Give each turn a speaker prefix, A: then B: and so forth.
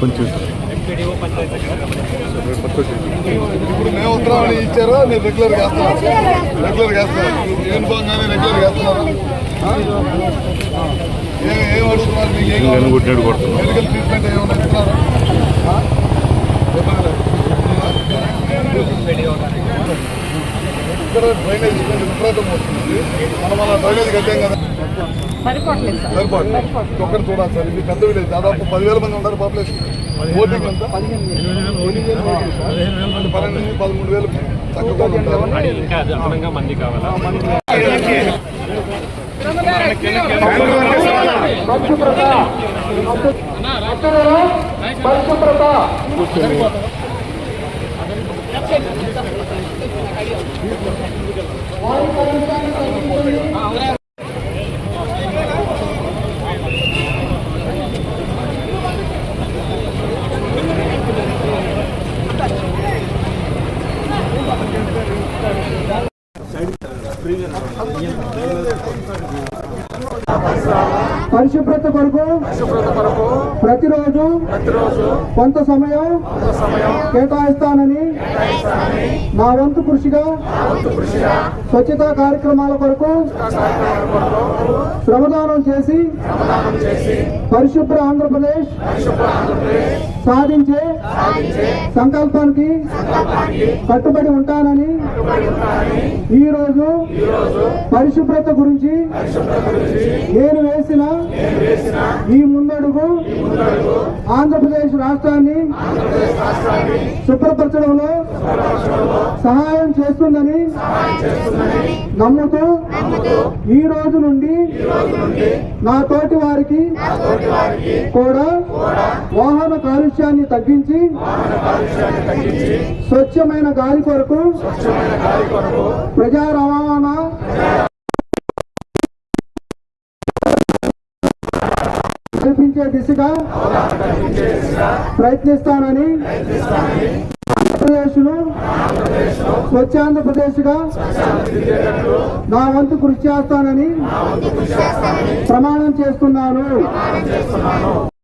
A: కొంచెం
B: ఇప్పుడు మేము ఉత్తరావళి ఇచ్చారా నేను రెగ్యులర్ చేస్తాను రెగ్యులర్ చేస్తాను యూనిఫామ్ కానీ రెగ్యులర్ వేస్తున్నారు?
A: కొట్టాడు కొడుతున్నాం
B: ఇక్కడ డ్రైనేజ్ విపరీతం వస్తుంది. మనం మన డ్రైనేజ్ కట్టాం కదా.
C: సరిపోవట్లేదు సార్.
B: సరిపోదు ఒక్కరు చూడాలి సార్ ఇది పెద్ద విలేజ్ దాదాపు పదివేల మంది ఉంటారు పాపులేషన్. ఓటింగ్ అంతా పన్నెండు నుంచి పదమూడు వేలు చక్కగా ఉంటారు.
D: పరిశుభ్రత పరిశుభ్రత అదనంగా
E: పరిశుభ్రత కొరకు ప్రతిరోజు కొంత సమయం కేటాయిస్తానని నా వంతు కృషిగా స్వచ్ఛతా కార్యక్రమాల కొరకు శ్రమదానం చేసి పరిశుభ్ర ఆంధ్రప్రదేశ్ సాధించే సంకల్పానికి కట్టుబడి ఉంటానని ఈ రోజు పరిశుభ్రత గురించి నేను వేసిన ఆంధ్రప్రదేశ్ రాష్ట్రాన్ని శుభ్రపరచడంలో సహాయం చేస్తుందని నమ్ముతూ ఈ రోజు నుండి నా తోటి వారికి కూడా వాహన కాలుష్యాన్ని తగ్గించి స్వచ్ఛమైన గాలి కొరకు ప్రజా రవాణా కల్పించే దిశగా ప్రయత్నిస్తానని ఆంధ్రప్రదేశ్ను స్వచ్ఛ ఆంధ్రప్రదేశ్గా నా వంతు కృషి చేస్తానని ప్రమాణం చేస్తున్నాను.